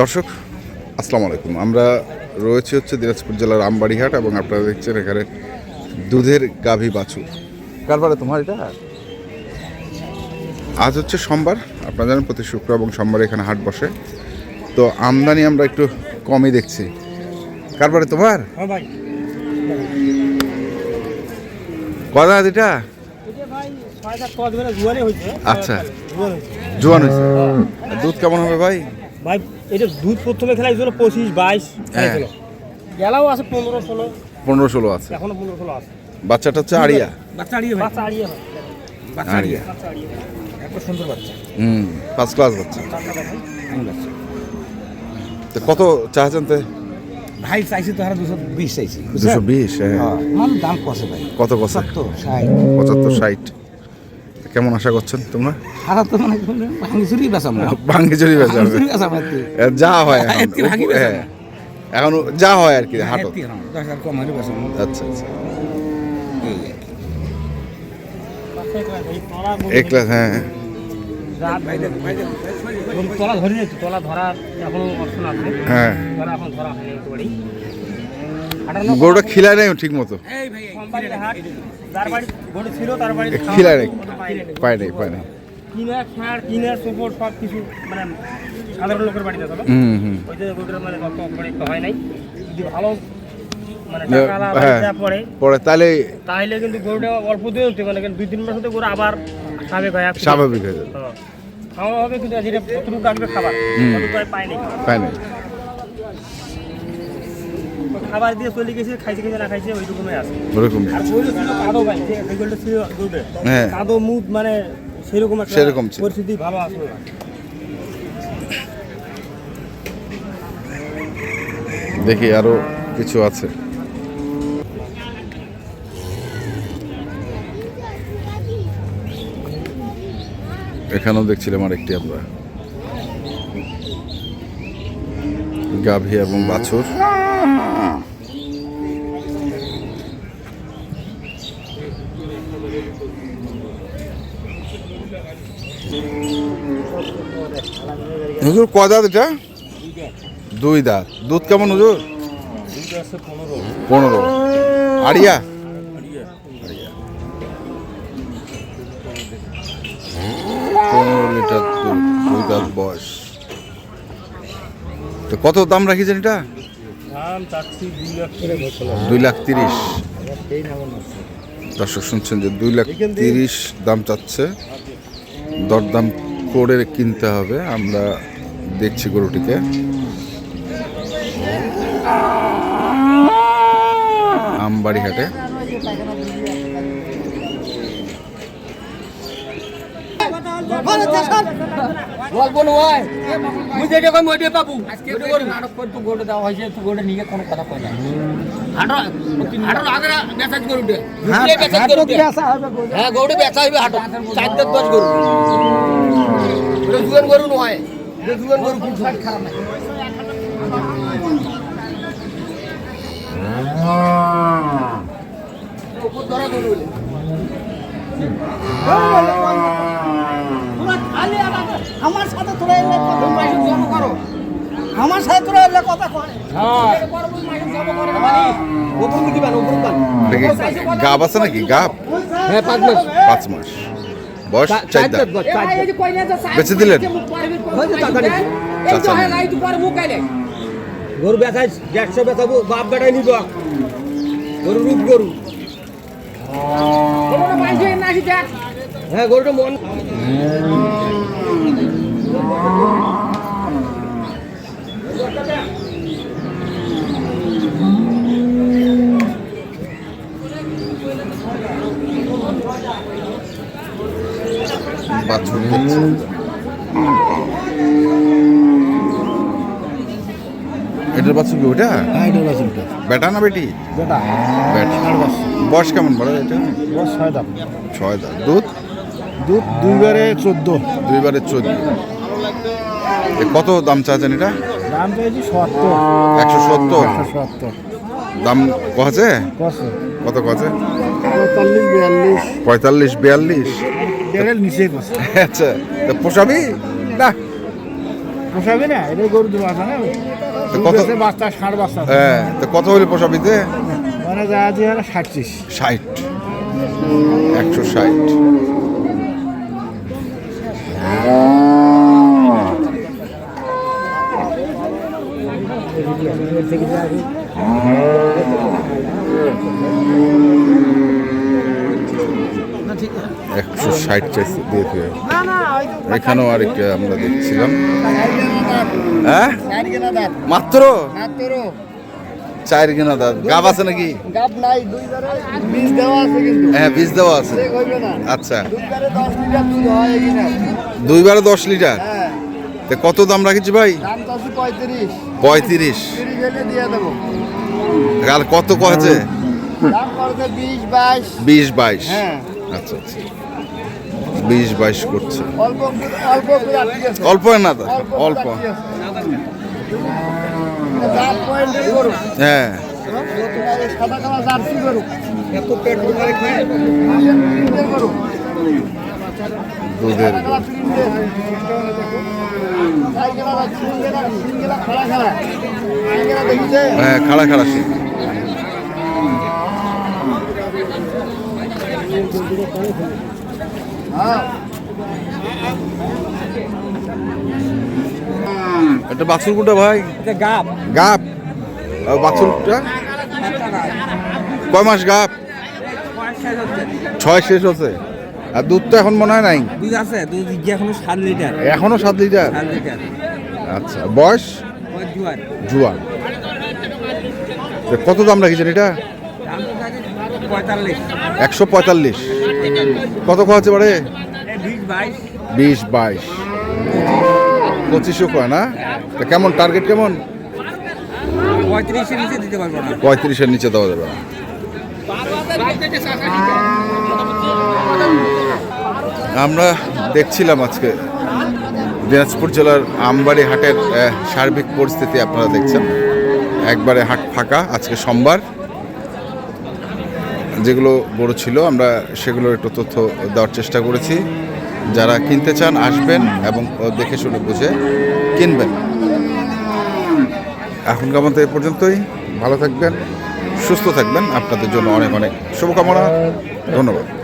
দর্শক আসসালামু আলাইকুম। আমরা রয়েছি হচ্ছে দিনাজপুর জেলার আমবাড়িহাট এবং আপনারা দেখছেন এখানে দুধের গাভী বাছুর। কারবারে তোমার এটা? আজ হচ্ছে সোমবার আপনারা জানেন প্রতি শুক্র এবং সোমবার এখানে হাট বসে। তো আমদানি আমরা একটু কমই দেখছি। কারবারে তোমার? হ্যাঁ কদা এটা? আচ্ছা। জোয়ান হয়েছে। দুধ কেমন হবে ভাই? ভাই এটা দুধ প্রথমে খেলাইছিল পঁচিশ বাইশ হ্যাঁ। খেলাইছিল গেলাও আছে পনেরো ষোলো। পনেরো ষোলো আছে। এখনও পনেরো ষোলো আছে। বাচ্চাটা হচ্ছে আড়িয়া বাচ্চা আড়িয়ে বাচ্চা আড়িয়া বাচ্চা আড়িয়ে এত সুন্দর বাচ্চা। হুম ফার্স্ট ক্লাস বাচ্চা। তো কত চাচ্ছেন তো? ভাই চাইছি তো হারা দুশো বিশ চাইছি দুশো বিশ হ্যাঁ। আমার দাম কষে ভাই। কত কষে? তো ষাট। পঁচাত্তর ষাট। কেমন আশা করছেন তোমরা? হারা তো মানে ভাঙি চুরি বেসাম না চুরি বেচা ভাঙি চুরি বেসাম আর কি যা হয় হ্যাঁ। এখন যা হয় আর কি হলে বেসাম আচ্ছা আচ্ছা। এক হ্যাঁ। তলা ধরি তলা ধরা এখনও অপশন আছে। হ্যাঁ। এখন ধরা হয়নি গরুটা খিলায় নেই ঠিক মতো খিলায় নেই। পায় নেই পায় নেই। কিনা কিনা সুপোর সব কিছু মানে সাধারণ লোকের বাড়িতে চলো হুম হুম। ওই যে গরুটার মানে তত হয় নাই। যদি ভালো মানে টাকা হ্যাঁ। বাড়িতে পড়ে পরে তাহলে তাহলে কিন্তু গরুটা অল্প দিয়ে হতে মানে দুই তিন মাস হতে গরু আবার স্বাভাবিক হয় স্বাভাবিক হয়ে যাবে। হ্যাঁ। খাওয়া হবে কিন্তু যেটা কতটুকু ডাকবে খাবার? হুম। কতটুকু খাবার দিয়ে চলে গেছে খাইছে খাইছে না খাইছে ওইটুকুই আছে। ওরকম আর গরু ছিল কাদো ভাই গরুটা ছিল হ্যাঁ। কাদো মুদ মানে সেরকম একটা সেরকম পরিস্থিতি ভালো আসলো না দেখি আরও কিছু আছে। এখানেও দেখছিলাম আরেকটি আমরা। গাভী এবং বাছুর। হুজুর, কয় দাঁত এটা? দুই দাঁত। দুধ কেমন হুজুর? পনেরো। আড়িয়া? পনেরো লিটার দুই দাঁত বয়স। তো কত দাম রাখিছেন এটা? দুই লাখ তিরিশ। দর্শক শুনছেন যে দুই লাখ তিরিশ দাম চাচ্ছে। দরদাম করে কিনতে হবে। আমরা দেখছি গরুটিকে। আমবাড়ি হাটে। বলব নয় মুই যেটা কই মই পাবো। আজকে নাটক করে তো গরু দেওয়া হয়েছে তো গরু নিয়ে কোনো কথা কয় না। হাটো হাটো আগে বেচা গরু দে। বুঝলে বেচা গরু দে। হ্যাঁ গরু বেচা হইবে হাটো। চার দশ দশ গরু। এটা জুয়ান গরু নয়। এটা জুয়ান গরু খুব খারাপ না ধরা গরু। হলে। আমার সাথে তোরা এলে কথা মাসে জমা করো আমার সাথে তোরা এলে কথা কয় কি গাব আছে নাকি? গাব? হ্যাঁ পাঁচ মাস। পাঁচ মাস। বয়স চার দাঁত। বেচে দিলেন। গরু বেচাই দেড়শো বেচাবো বাপ বেটাই নিব। গরু রূপ গরু। হ্যাঁ গরুটা মন বাছুর এটার বাছুর কি ওটা হ্যাঁ বাসুন বেটা না বেটি? বেটা। বেটা। বয়স কেমন বলে এটা? ছয় দাম ছয় দাঁত। দুধ? দুধ দুইবারে চোদ্দ। দুইবারে চোদ্দ। কত দাম চাচ্ছেন এটা? দাম চাইছি সত্তর। একশো সত্তর? সত্তর। দাম কছে কত কছে পঁয়তাল্লিশ বিয়াল্লিশ। পঁয়তাল্লিশ বিয়াল্লিশ? দেড়ের আচ্ছা তা পোষাবি? না পোষাবে না এটা গরু দু বাচ্চা না। কত? বাচ্চা ষাট বাচ্চা হ্যাঁ তো কত পোষাবিতে মানে যা আছে ষাটত্রিশ। ষাট। একশো ষাট। একশো ষাট চাইছে দিয়ে দিয়ে এখানেও আরেকটা আমরা দেখছিলাম। হ্যাঁ? মাত্র? চার কিনা দাঁত। গাব আছে নাকি? গাব নাই দুইবারে বীজ দেওয়া আছে কিন্তু। হ্যাঁ বীজ দেওয়া আছে। আচ্ছা। দুইবারে দশ লিটার দুধ হয় কিনা দুইবারে দশ লিটার? হ্যাঁ। তো কত দাম রাখিছি ভাই? পঁয়ত্রিশ। আর কত কয়েছে বিশ বাইশ। হ্যাঁ। আচ্ছা আচ্ছা। বিশ বাইশ করছে। অল্প না তো অল্প। হ্যাঁ। এত পেট দুধের হ্যাঁ খাড়া খাড়া হ্যাঁ এটা বাছুর কোনটা ভাই গাপ। আর বাছুরটা কয় মাস গাপ? ছয় শেষ হচ্ছে। আর দুধটা এখন মনে হয় নাই? দুধ আছে দুধ এখনও সাত লিটার। এখনও সাত লিটার? সাত লিটার। আচ্ছা বয়স? জুয়ার। তো কত দাম রাখিছেন এটা? তো একশো পঁয়তাল্লিশ। কত খাওয়াচ্ছে পারে বিশ বাইশ। পঁচিশশো কয় না? তা কেমন টার্গেট কেমন? পঁয়ত্রিশের নিচে দিতে পারব না। পঁয়ত্রিশের নিচে দেওয়া যাবে না। আমরা দেখছিলাম আজকে দিনাজপুর জেলার আমবাড়ি হাটের সার্বিক পরিস্থিতি আপনারা দেখছেন। একবারে হাট ফাঁকা আজকে সোমবার। যেগুলো বড় ছিল, আমরা সেগুলোর একটু তথ্য দেওয়ার চেষ্টা করেছি। যারা কিনতে চান, আসবেন এবং দেখে শুনে বুঝে কিনবেন। এখনকার মতো এ পর্যন্তই। ভালো থাকবেন, সুস্থ থাকবেন। আপনাদের জন্য অনেক অনেক শুভকামনা। ধন্যবাদ।